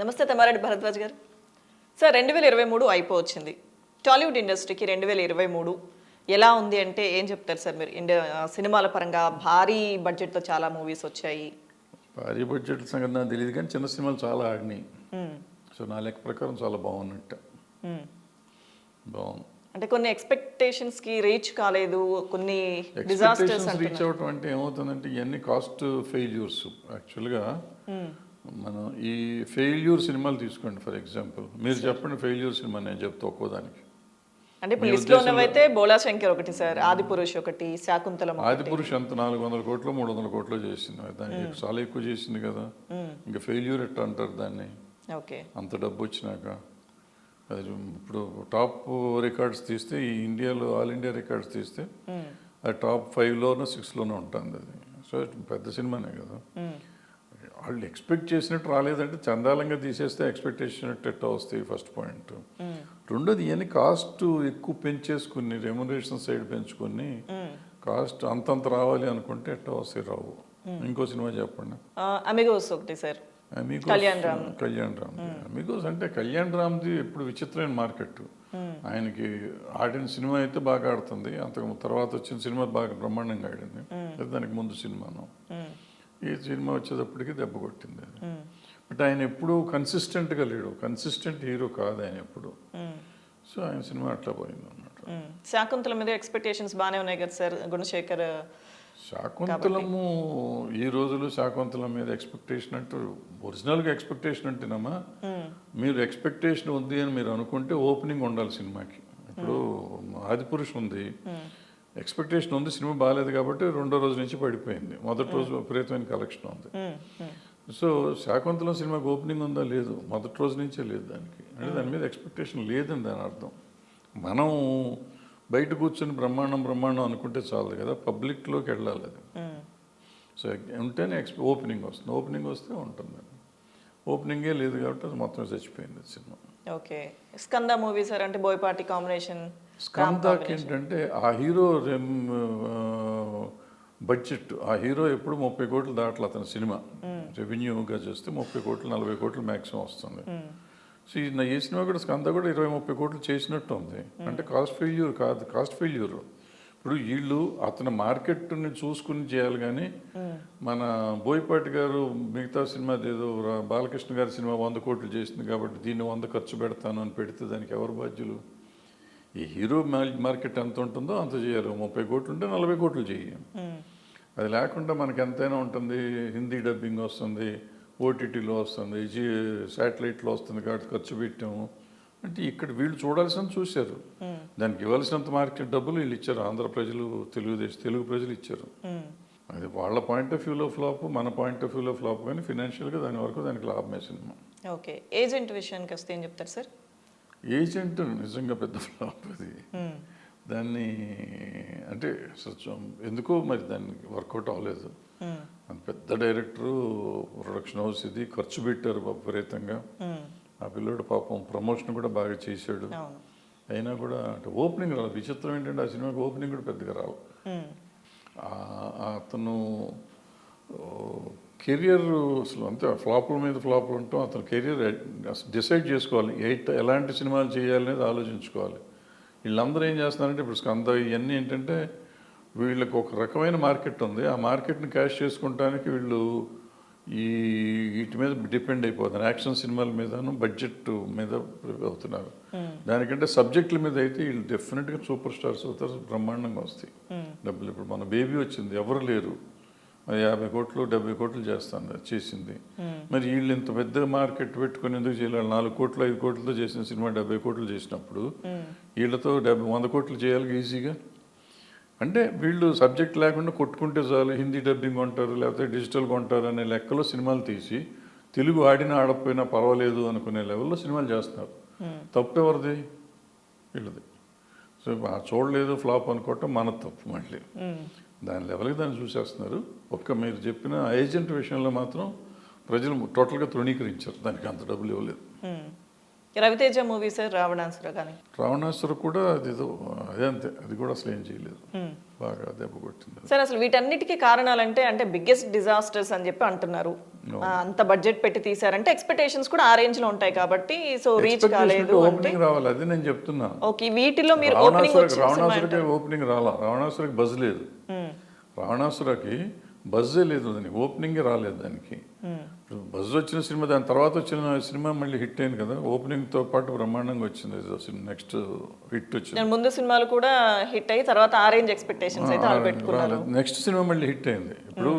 నమస్తే తమారెడ్డి భరద్వాజ్ గారు. సార్ రెండు వేల ఇరవై మూడు అయిపోవచ్చింది. టాలీవుడ్ ఇండస్ట్రీకి రెండు వేల ఇరవై మూడు ఎలా ఉంది అంటే ఏం చెప్తారు సార్ మీరు? ఇండియా సినిమాల పరంగా భారీ బడ్జెట్తో చాలా మూవీస్ వచ్చాయి. భారీ బడ్జెట్ సంగతి నాకు తెలియదు కానీ చిన్న సినిమాలు చాలా ఆడినాయి. సో నా లెక్క ప్రకారం చాలా బాగున్నట్ట. బాగుంది. అంటే కొన్ని ఎక్స్పెక్టేషన్స్కి రీచ్ కాలేదు కొన్ని డిజాస్టర్స్ రీచ్ అవటం అంటే ఏమవుతుందంటే ఇవన్నీ కాస్ట్ ఫెయిల్యూర్స్ యాక్చువల్గా. మనం ఈ ఫెయిల్యూర్ సినిమాలు తీసుకోండి ఫర్ ఎగ్జాంపుల్ మీరు చెప్పండి ఫెయిల్యూర్ సినిమా నేను చెప్తా ఒక్కోదానికి. అంటే ఇప్పుడు ఉన్నవైతే బోలా శంకర్ ఒకటి సార్ ఆది పురుష్ ఒకటి శాకుంతలం ఆది పురుష్ ఎంత? నాలుగు వందల కోట్లు మూడు వందల కోట్లు చేసింది. దానికి చాలా ఎక్కువ చేసింది కదా. ఇంకా ఫెయిల్యూర్ ఎట్లా అంటారు దాన్ని? ఓకే. అంత డబ్బు వచ్చినాక. అది ఇప్పుడు టాప్ రికార్డ్స్ తీస్తే ఈ ఇండియాలో ఆల్ ఇండియా రికార్డ్స్ తీస్తే అది టాప్ ఫైవ్లోనో సిక్స్లోనో ఉంటుంది అది. సో పెద్ద సినిమానే కదా. వాళ్ళు ఎక్స్పెక్ట్ చేసినట్టు రాలేదంటే చందాలంగా తీసేస్తే ఎక్స్పెక్టేషన్ ఎట్ట వస్తాయి ఫస్ట్ పాయింట్ రెండోది ఇవన్నీ కాస్ట్ ఎక్కువ పెంచేసుకుని రెమ్యునరేషన్ సైడ్ పెంచుకొని కాస్ట్ అంతంత రావాలి అనుకుంటే ఎట్ట వస్తాయి రావు. ఇంకో సినిమా చెప్పండి. అమిగోస్ ఒకటి సార్ కళ్యాణ్ రామ్. కళ్యాణ్ రామ్. అమిగోస్ అంటే కళ్యాణ్ రామ్ది ఎప్పుడు విచిత్రమైన మార్కెట్ ఆయనకి ఆడిన సినిమా అయితే బాగా ఆడుతుంది. అంతకు తర్వాత వచ్చిన సినిమా బాగా బ్రహ్మాండంగా ఆడింది. దానికి ముందు సినిమాను. ఈ సినిమా వచ్చేటప్పటికి దెబ్బ కొట్టింది బట్ ఆయన ఎప్పుడూ కన్సిస్టెంట్గా లేడు. కన్సిస్టెంట్ హీరో కాదు ఆయన ఎప్పుడు. సో ఆయన సినిమా అట్లా పోయింది అన్నమాట శాకుంతలం మీద ఎక్స్పెక్టేషన్స్ బాగానే ఉన్నాయి కదా సార్ గుణశేఖర్? శాకుంతలము ఈ రోజులు శాకుంతలం మీద ఎక్స్పెక్టేషన్ అంటూ ఒరిజినల్గా ఎక్స్పెక్టేషన్ అంటేనమ్మా మీరు ఎక్స్పెక్టేషన్ ఉంది అని మీరు అనుకుంటే ఓపెనింగ్ ఉండాలి సినిమాకి. ఇప్పుడు ఆదిపురుష్ ఉంది ఎక్స్పెక్టేషన్ ఉంది సినిమా బాగాలేదు కాబట్టి రెండో రోజు నుంచి పడిపోయింది. మొదటి రోజు విపరీతమైన కలెక్షన్ ఉంది. సో శాకుంతలం సినిమాకి ఓపెనింగ్ ఉందా? లేదు. మొదటి రోజు నుంచే లేదు దానికి. అంటే దాని మీద ఎక్స్పెక్టేషన్ లేదని దాని అర్థం. మనం బయట కూర్చొని బ్రహ్మాండం బ్రహ్మాండం అనుకుంటే చాలు కదా. పబ్లిక్లోకి వెళ్ళాలి అది. సో ఉంటేనే ఎక్స్పె ఓపెనింగ్ వస్తుంది. ఓపెనింగ్ వస్తే ఉంటుంది. ఓపెనింగే లేదు కాబట్టి అది మొత్తం చచ్చిపోయింది cinema. Okay. Skanda movie sir అంటే బోయపాటి కాంబినేషన్ స్కందాకి ఏంటంటే ఆ హీరో రెమ్ బడ్జెట్ ఆ హీరో ఎప్పుడు ముప్పై కోట్లు దాటలు అతని సినిమా. రెవెన్యూగా చూస్తే ముప్పై కోట్లు నలభై కోట్లు మ్యాక్సిమం వస్తుంది. సో ఈ సినిమా కూడా స్కంద కూడా ఇరవై ముప్పై కోట్లు చేసినట్టు ఉంది. అంటే కాస్ట్ ఫెయిల్యూర్ కాదు కాస్ట్ ఫెయిల్యూర్. ఇప్పుడు వీళ్ళు అతని మార్కెట్ని చూసుకుని చేయాలి కానీ మన బోయపాటి గారు మిగతా సినిమా ఏదో బాలకృష్ణ గారి సినిమా వంద కోట్లు చేసింది కాబట్టి దీన్ని వంద ఖర్చు పెడతాను అని పెడితే దానికి ఎవరు బాధ్యులు? ఈ హీరో మార్కెట్ ఎంత ఉంటుందో అంత చేయాలి. ముప్పై కోట్లు ఉంటే నలభై కోట్లు చేయి. అది లేకుండా మనకి ఎంతైనా ఉంటుంది. హిందీ డబ్బింగ్ వస్తుంది ఓటీటీలో వస్తుంది జీ శాటిలైట్లో వస్తుంది కాబట్టి ఖర్చు పెట్టాము అంటే ఇక్కడ వీళ్ళు చూడాల్సిన చూశారు. దానికి ఇవ్వాల్సినంత మార్కెట్ డబ్బులు వీళ్ళు ఇచ్చారు. ఆంధ్ర ప్రజలు తెలుగుదేశం తెలుగు ప్రజలు ఇచ్చారు. అది వాళ్ళ పాయింట్ ఆఫ్ వ్యూలో ఫ్లాప్ మన పాయింట్ ఆఫ్ వ్యూలో ఫ్లాప్ కానీ ఫినాన్షియల్గా దాని వరకు దానికి లాభమే సినిమా. ఓకే. ఏజెంట్ విషయానికి వస్తే ఏం చెప్తారు సార్? ఏజెంట్ నిజంగా పెద్ద ఫ్లాప్ అది. దాన్ని అంటే సత్యం ఎందుకో మరి దానికి వర్కౌట్ అవ్వలేదు. అంత పెద్ద డైరెక్టరు ప్రొడక్షన్ హౌస్ ఇది ఖర్చు పెట్టారు విపరీతంగా. ఆ పిల్లోడు పాపం ప్రమోషన్ కూడా బాగా చేశాడు. అయినా కూడా అంటే ఓపెనింగ్ రాలేదు. విచిత్రం ఏంటంటే ఆ సినిమాకి ఓపెనింగ్ కూడా పెద్దగా రావు అతను కెరియర్ అసలు అంతే ఫ్లాపుల మీద ఫ్లాపులు ఉంటాం అతను కెరియర్ డిసైడ్ చేసుకోవాలి. ఎయిట్ ఎలాంటి సినిమాలు చేయాలనేది ఆలోచించుకోవాలి. వీళ్ళందరూ ఏం చేస్తున్నారంటే ఇప్పుడు స్కంద ఇవన్నీ ఏంటంటే వీళ్ళకి ఒక రకమైన మార్కెట్ ఉంది. ఆ మార్కెట్ని క్యాష్ చేసుకుంటానికి వీళ్ళు ఈ వీటి మీద డిపెండ్ అయిపోతున్నారు యాక్షన్ సినిమాల మీదను బడ్జెట్ మీద అవుతున్నారు. దానికంటే సబ్జెక్టుల మీద అయితే వీళ్ళు డెఫినెట్గా సూపర్ స్టార్స్ అవుతారు బ్రహ్మాండంగా వస్తాయి. డబ్బులు ఇప్పుడు మన బేబీ వచ్చింది ఎవరు లేరు. యాభై కోట్లు డెబ్బై కోట్లు చేస్తాను చేసింది. మరి వీళ్ళు ఇంత పెద్ద మార్కెట్ పెట్టుకుని ఎందుకు చేయాలి? నాలుగు కోట్లు ఐదు కోట్లతో చేసిన సినిమా డెబ్బై కోట్లు చేసినప్పుడు వీళ్ళతో డెబ్బై వంద కోట్లు చేయాలి ఈజీగా? అంటే వీళ్ళు సబ్జెక్ట్ లేకుండా కొట్టుకుంటే చాలు హిందీ డబ్బింగ్ కొంటారు లేకపోతే డిజిటల్ కొంటారు అనే లెక్కలో సినిమాలు తీసి తెలుగు ఆడినా ఆడకపోయినా పర్వాలేదు అనుకునే లెవెల్లో సినిమాలు చేస్తున్నారు. తప్పు ఎవరిది? వీళ్ళది. సో ఆ చూడలేదు ఫ్లాప్ అనుకోవటం మన తప్పు మళ్ళీ. దాని లెవెల్కి దాన్ని చూసేస్తున్నారు. ఒక్క మీరు చెప్పిన ఏజెంట్ విషయంలో మాత్రం ప్రజలు టోటల్గా తృణీకరించారు. దానికి అంత డబ్బులు ఇవ్వలేదు. రవితేజ మూవీ సార్ రావణాసుర కానీ. రావణాసుర కూడా అది అదే అంతే అది కూడా అసలు ఏం చేయలేదు. బాగా దెబ్బ కొట్టింది. సార్ అసలు వీటన్నిటికీ కారణాలంటే అంటే బిగ్గెస్ట్ డిజాస్టర్స్ అని చెప్పి అంటున్నారు. అంత బడ్జెట్ పెట్టి తీసారంటే ఎక్స్పెక్టేషన్స్ కూడా ఆ రేంజ్లో ఉంటాయి కాబట్టి సో రీచ్ కాలేదు ఓపెనింగ్ రావాలి అది నేను చెప్తున్నా. ఓకే వీటిలో మీరు ఓపెనింగ్ రావణాసురకి రావణాసురకి ఓపెనింగ్ రాలా? రావణాసురకి బజ్ లేదు. రావణాసురకి బజ్జే లేదు దానికి ఓపెనింగ్ రాలేదు దానికి. బజ్ వచ్చిన సినిమా దాని తర్వాత వచ్చిన సినిమా మళ్ళీ హిట్ అయింది కదా. ఓపెనింగ్తో పాటు బ్రహ్మాండంగా వచ్చింది నెక్స్ట్ హిట్ వచ్చింది. నేను ముందు సినిమాలు కూడా హిట్ అయ్యి తర్వాత ఆ రేంజ్ ఎక్స్పెక్టేషన్స్ అయితే నెక్స్ట్ సినిమా మళ్ళీ హిట్ అయింది. ఇప్పుడు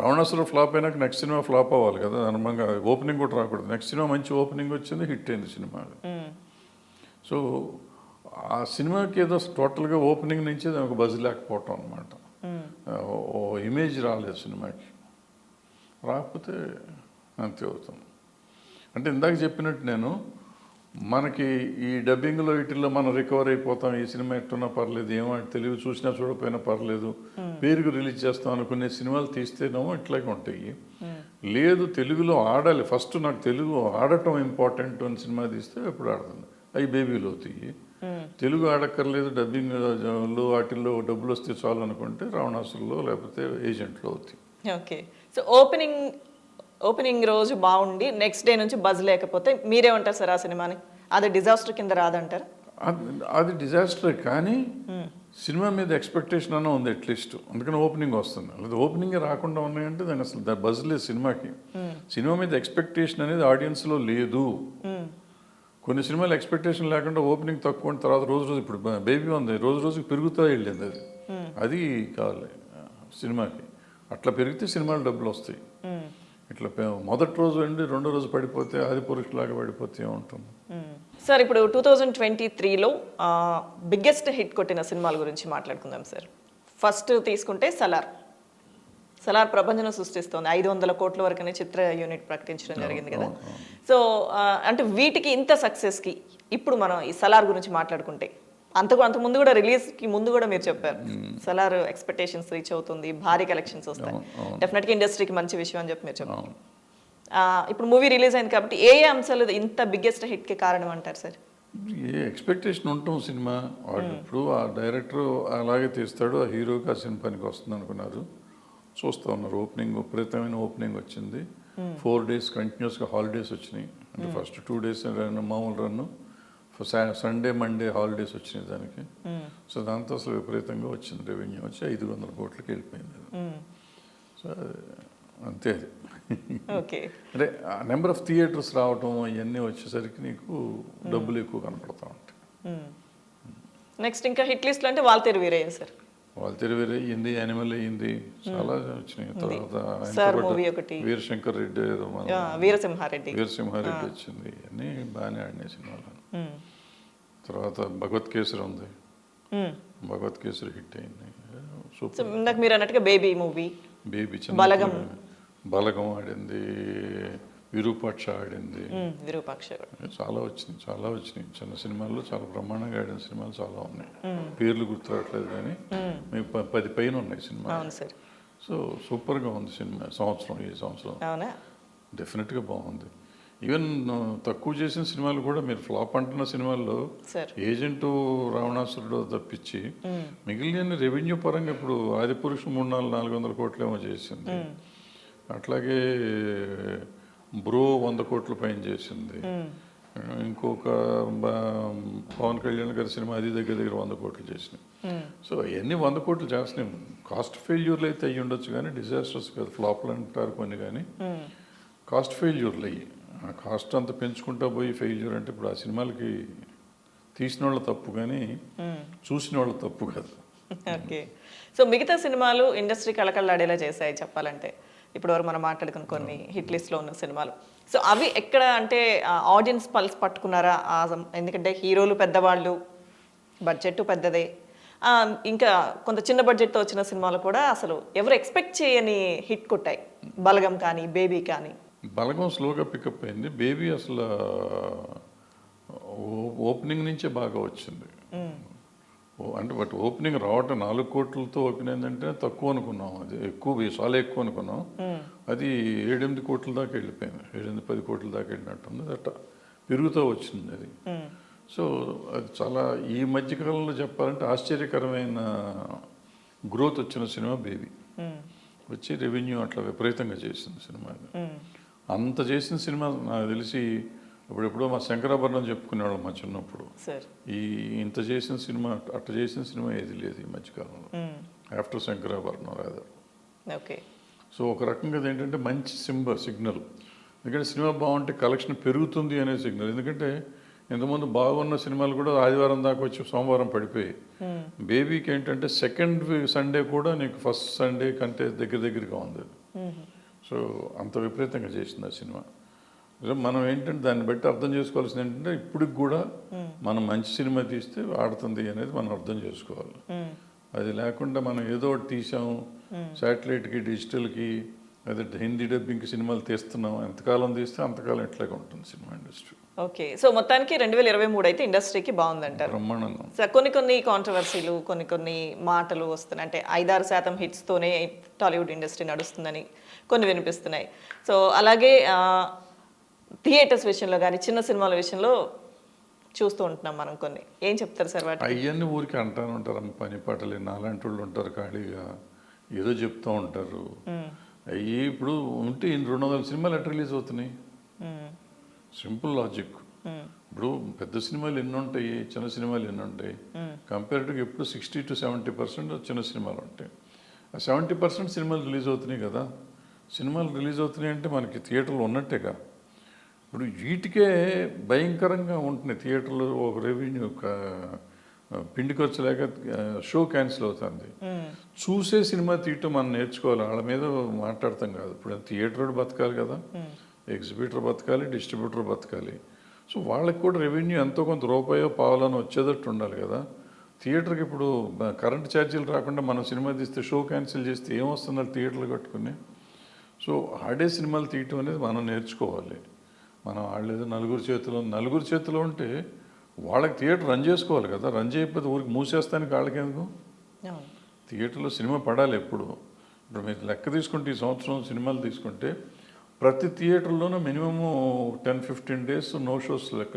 రావణాసుర ఫ్లాప్ అయినాక నెక్స్ట్ సినిమా ఫ్లాప్ అవ్వాలి కదా. అనుమంగా ఓపెనింగ్ కూడా రాకూడదు. నెక్స్ట్ సినిమా మంచి ఓపెనింగ్ వచ్చింది హిట్ అయింది సినిమా. సో ఆ సినిమాకి ఏదో టోటల్గా ఓపెనింగ్ నుంచి దానికి బజ్ లేకపోవటం అనమాట ఓ ఇమేజ్ రాలేదు సినిమాకి. రాకపోతే అంతే అవుతుంది అంటే ఇందాక చెప్పినట్టు నేను మనకి ఈ డబ్బింగ్లో వీటిల్లో మనం రికవర్ అయిపోతాం. ఈ సినిమా ఎట్టున్నా పర్లేదు ఏమో తెలివి చూసినా చూడకపోయినా పర్లేదు. పేరుకు రిలీజ్ చేస్తాం అనుకునే సినిమాలు తీస్తేనేమో ఇట్లాగే ఉంటాయి. లేదు తెలుగులో ఆడాలి. ఫస్ట్ నాకు తెలుగు ఆడటం ఇంపార్టెంట్ అని సినిమా తీస్తే ఎప్పుడు ఆడుతుంది అవి బేబీలు అవుతాయి. తెలుగు ఆడక్కర్లేదు డబ్బింగ్లో వాటిల్లో డబ్బులు వస్తే చాలు అనుకుంటే రావణాసుల్లో లేకపోతే ఏజెంట్లో అవుతాయి. ఓకే. సో ఓపెనింగ్ ఓపెనింగ్ రోజు బాగుండి నెక్స్ట్ డే నుంచి బజ్ లేకపోతే మీరేమంటారు సార్ ఆ సినిమాని? అది డిజాస్టర్ కింద రాదంటారు? అది- డిజాస్టర్ కానీ సినిమా మీద ఎక్స్పెక్టేషన్ అన్న ఉంది అట్లీస్ట్ అందుకని ఓపెనింగ్ వస్తుంది. లేదా ఓపెనింగ్ రాకుండా ఉన్నాయంటే దాని అసలు బజ్ లేదు సినిమాకి. సినిమా మీద ఎక్స్పెక్టేషన్ అనేది ఆడియన్స్లో లేదు. కొన్ని సినిమాలు ఎక్స్పెక్టేషన్ లేకుండా ఓపెనింగ్ తక్కువ తర్వాత రోజు రోజు ఇప్పుడు బేబీ ఉంది రోజు రోజుకి పెరుగుతూ వెళ్ళింది అది. అది కావాలి సినిమాకి. అట్లా పెరిగితే సినిమాలు డబ్బులు వస్తాయి. ఇట్లా మొదటి రోజు అండి రెండో రోజు పడిపోతే ఆది పురుషులాగా పడిపోతే ఏముంటుంది? సార్ ఇప్పుడు టూ థౌజండ్ ట్వంటీ త్రీలో బిగ్గెస్ట్ హిట్ కొట్టిన సినిమాల గురించి మాట్లాడుకుందాం సార్. ఫస్ట్ తీసుకుంటే సలార్. సలార్ ప్రపంచం సృష్టిస్తోంది. ఐదు వందల కోట్ల వరకునే చిత్ర యూనిట్ ప్రకటించడం జరిగింది కదా. సో అంటే వీటికి ఇంత సక్సెస్కి ఇప్పుడు మనం ఈ సలార్ గురించి మాట్లాడుకుంటే అంతకు అంత ముందు కూడా రిలీజ్కి ముందు కూడా మీరు చెప్పారు. సలార్ ఎక్స్పెక్టేషన్స్ రీచ్ అవుతుంది భారీ కలెక్షన్స్ వస్తాయి. డెఫినెట్గా ఇండస్ట్రీకి మంచి విషయం అని చెప్పి మీరు చెప్పారు. ఇప్పుడు మూవీ రిలీజ్ అయింది కాబట్టి ఏ ఏ అంశాలు ఇంత బిగ్గెస్ట్ హిట్కి కారణం అంటారు సార్? ఏ ఎక్స్పెక్టేషన్ ఉంటాం సినిమా. ఇప్పుడు ఆ డైరెక్టర్ అలాగే తీస్తాడు ఆ హీరోకి ఆ సినిమా పనికి వస్తుంది అనుకున్నారు. చూస్తూ ఉన్నారు. ఓపెనింగ్ విపరీతమైన ఓపెనింగ్ వచ్చింది. ఫోర్ డేస్ కంటిన్యూస్గా హాలిడేస్ వచ్చినాయి. అంటే ఫస్ట్ టూ డేస్ రన్ మామూలు రన్ను. సండే మండే హాలిడేస్ వచ్చినాయి దానికి. సో దాంతో అసలు విపరీతంగా వచ్చింది రెవెన్యూ వచ్చి ఐదు వందల కోట్లకి వెళ్ళిపోయింది. సో అది అంతే అది. ఓకే అంటే నెంబర్ ఆఫ్ థియేటర్స్ రావటం ఇవన్నీ వచ్చేసరికి నీకు డబ్బులు ఎక్కువ కనపడతా ఉంటాయి. నెక్స్ట్ ఇంకా హిట్ లిస్ట్ అంటే వాల్తేరు వీరయ్య సార్? వాళ్ళు తెలివేరే అయ్యింది యానిమల్ అయ్యింది చాలా వచ్చినాయి. తర్వాత వీరశంకర్ రెడ్డి ఏదో వీరసింహారెడ్డి. వీరసింహారెడ్డి వచ్చింది. అన్నీ బాగానే ఆడినాయి సినిమాలు. తర్వాత భగవత్ కేసరి ఉంది. మ్మ్. భగవత్ కేసరి హిట్ అయింది. సూపర్ ఇందాక మీరు అన్నట్టుగా baby movie. Baby Balagam. Balagam ఆడింది. విరూపాక్ష ఆడింది. విరూపాక్ష కూడా. చాలా వచ్చినాయి చాలా వచ్చినాయి. చిన్న సినిమాల్లో చాలా బ్రహ్మాండంగా ఆడిన సినిమాలు చాలా ఉన్నాయి. పేర్లు గుర్తురావట్లేదు కానీ ప- పది పైన ఉన్నాయి సినిమా సో సూపర్గా ఉంది సినిమా సంవత్సరం ఈ సంవత్సరం. డెఫినెట్గా బాగుంది. ఈవెన్ తక్కువ చేసిన సినిమాలు కూడా మీరు ఫ్లాప్ అంటున్న సినిమాల్లో ఏజెంటు రావణాసురుడు తప్పించి మిగిలిన రెవెన్యూ పరంగా ఇప్పుడు ఆదిపురుషు మూడు నాలుగు నాలుగు వందల కోట్లు ఏమో చేసింది అట్లాగే బ్రో వంద కోట్ల పైన చేసింది. ఇంకొక బ- పవన్ కళ్యాణ్ గారి సినిమా అది దగ్గర దగ్గర వంద కోట్లు చేసినాయి. సో అవన్నీ వంద కోట్లు చేస్తున్నాయి. కాస్ట్ ఫెయిల్యూర్లు అయితే అయ్యి ఉండొచ్చు కానీ డిజాస్టర్స్ కాదు ఫ్లాప్లు అంటారు కొన్ని కానీ. కాస్ట్ ఫెయిల్యూర్లు అయ్యి. కాస్ట్ అంతా పెంచుకుంటా పోయి ఫెయిల్యూర్ అంటే ఇప్పుడు ఆ సినిమాలకి తీసిన వాళ్ళ తప్పు కానీ చూసిన వాళ్ళ తప్పు కాదు. ఓకే. సో మిగతా సినిమాలు ఇండస్ట్రీ కళకళలాడేలా చేశాయి చెప్పాలంటే. ఇప్పుడు వరకు మనం మాట్లాడుకున్న కొన్ని హిట్ లిస్ట్లో ఉన్న సినిమాలు. సో అవి ఎక్కడ అంటే ఆడియన్స్ పల్స్ పట్టుకున్నారా? ఎందుకంటే హీరోలు పెద్దవాళ్ళు బడ్జెట్ పెద్దదే. ఇంకా కొంత చిన్న బడ్జెట్తో వచ్చిన సినిమాలు కూడా అసలు ఎవరు ఎక్స్పెక్ట్ చేయని హిట్ కొట్టాయి. బలగం కానీ బేబీ కానీ. బలగం స్లోగా పికప్ అయింది. బేబీ అసలు ఓ- ఓపెనింగ్ నుంచే బాగా వచ్చింది. అంటే బట్ ఓపెనింగ్ రావటం నాలుగు కోట్లతో ఓపెన్ అయిందంటే తక్కువ అనుకున్నాం. అది ఎక్కువ చాలా ఎక్కువ అనుకున్నాం. అది ఏడెనిమిది కోట్ల దాకా వెళ్ళిపోయింది. ఏడెనిమిది పది కోట్ల దాకా వెళ్ళినట్టుంది. అట్లా పెరుగుతూ వచ్చింది అది. సో అది చాలా ఈ మధ్యకాలంలో చెప్పాలంటే ఆశ్చర్యకరమైన గ్రోత్ వచ్చిన సినిమా బేబీ. వచ్చి రెవెన్యూ అట్లా విపరీతంగా చేసింది సినిమా. అంత చేసిన సినిమా నాకు తెలిసి ఇప్పుడెప్పుడో మా శంకరాభరణం చెప్పుకునేవాళ్ళం మా చిన్నప్పుడు. ఈ ఇంత చేసిన సినిమా అట్ట చేసిన సినిమా ఏది లేదు ఈ మధ్యకాలంలో. ఆఫ్టర్ శంకరాభరణం రాదు. ఓకే. సో ఒక రకంగా ఏంటంటే మంచి సింబల్ సిగ్నల్. ఎందుకంటే సినిమా బాగుంటే కలెక్షన్ పెరుగుతుంది అనే సిగ్నల్. ఎందుకంటే ఇంతకుముందు బాగున్న సినిమాలు కూడా ఆదివారం దాకా వచ్చి సోమవారం పడిపోయాయి. మ్మ్. బేబీకి ఏంటంటే సెకండ్ సండే కూడా నీకు ఫస్ట్ సండే కంటే దగ్గర దగ్గరగా ఉంది. సో అంత విపరీతంగా చేసింది ఆ సినిమా. మనం ఏంటంటే దాన్ని బట్టి అర్థం చేసుకోవాల్సింది ఏంటంటే ఇప్పటికి కూడా మనం మంచి సినిమా తీస్తే ఆడుతుంది అనేది మనం అర్థం చేసుకోవాలి. అది లేకుండా మనం ఏదో ఒకటి తీసాము శాటిలైట్కి డిజిటల్కి అదే హిందీ డబ్బింగ్కి సినిమాలు తీస్తున్నాం ఎంతకాలం తీస్తే అంతకాలం ఇట్లాగే ఉంటుంది సినిమా ఇండస్ట్రీ. ఓకే. సో మొత్తానికి రెండు వేల ఇరవై మూడు అయితే ఇండస్ట్రీకి బాగుందంటారు. బ్రహ్మాండంగా. కొన్ని కొన్ని కాంట్రవర్సీలు కొన్ని కొన్ని మాటలు వస్తున్నాయి. అంటే ఐదారు శాతం హిట్స్తోనే టాలీవుడ్ ఇండస్ట్రీ నడుస్తుందని కొన్ని వినిపిస్తున్నాయి. సో అలాగే థియేటర్స్ విషయంలో కానీ చిన్న సినిమాల విషయంలో చూస్తూ ఉంటున్నాం మనం కొన్ని. ఏం చెప్తారు సార్ వాటి అవన్నీ ఊరికి అంటాను ఉంటారు. పని పాటలు నాలాంటి వాళ్ళు ఉంటారు ఖాళీగా. ఏదో చెప్తూ ఉంటారు. అవి ఇప్పుడు ఉంటే రెండు వందల సినిమాలు ఎట్లా రిలీజ్ అవుతున్నాయి? Simple logic. ఇప్పుడు పెద్ద సినిమాలు ఎన్ని ఉంటాయి చిన్న సినిమాలు ఎన్ని ఉంటాయి కంపేరిటివ్గా ఎప్పుడు సిక్స్టీ టు సెవెంటీ పర్సెంట్ చిన్న సినిమాలు ఉంటాయి. ఆ సెవెంటీ పర్సెంట్ సినిమాలు రిలీజ్ అవుతున్నాయి కదా? సినిమాలు రిలీజ్ అవుతున్నాయి అంటే మనకి థియేటర్లు ఉన్నట్టేగా. ఇప్పుడు వీటికే భయంకరంగా ఉంటున్నాయి. థియేటర్లో ఒక రెవెన్యూ ఒక పిండి ఖర్చు లేక షో క్యాన్సిల్ అవుతుంది. చూసే సినిమా తీయటం మనం నేర్చుకోవాలి. వాళ్ళ మీద మాట్లాడతాం కాదు. ఇప్పుడు థియేటర్ బతకాలి కదా? ఎగ్జిబిటర్ బతకాలి డిస్ట్రిబ్యూటర్ బతకాలి. సో వాళ్ళకి కూడా రెవెన్యూ ఎంతో కొంత రూపాయో పావాలని వచ్చేటట్టు ఉండాలి కదా. థియేటర్కి ఇప్పుడు కరెంట్ ఛార్జీలు రాకుండా మనం సినిమా తీస్తే షో క్యాన్సిల్ చేస్తే ఏమొస్తుంది థియేటర్లు కట్టుకుని? సో ఆడే సినిమాలు తీయటం అనేది మనం నేర్చుకోవాలి. మనం ఆడలేదు నలుగురు చేతిలో నలుగురు చేతిలో ఉంటే వాళ్ళకి థియేటర్ రన్ చేసుకోవాలి కదా. రన్ చేయకపోతే ఊరికి మూసేస్తానికి వాళ్ళకి ఎందుకు అవును. థియేటర్లో సినిమా పడాలి ఎప్పుడు. ఇప్పుడు మీరు లెక్క తీసుకుంటే ఈ సంవత్సరం సినిమాలు తీసుకుంటే ప్రతి థియేటర్లోనూ minimum ten fifteen days no shows లెక్క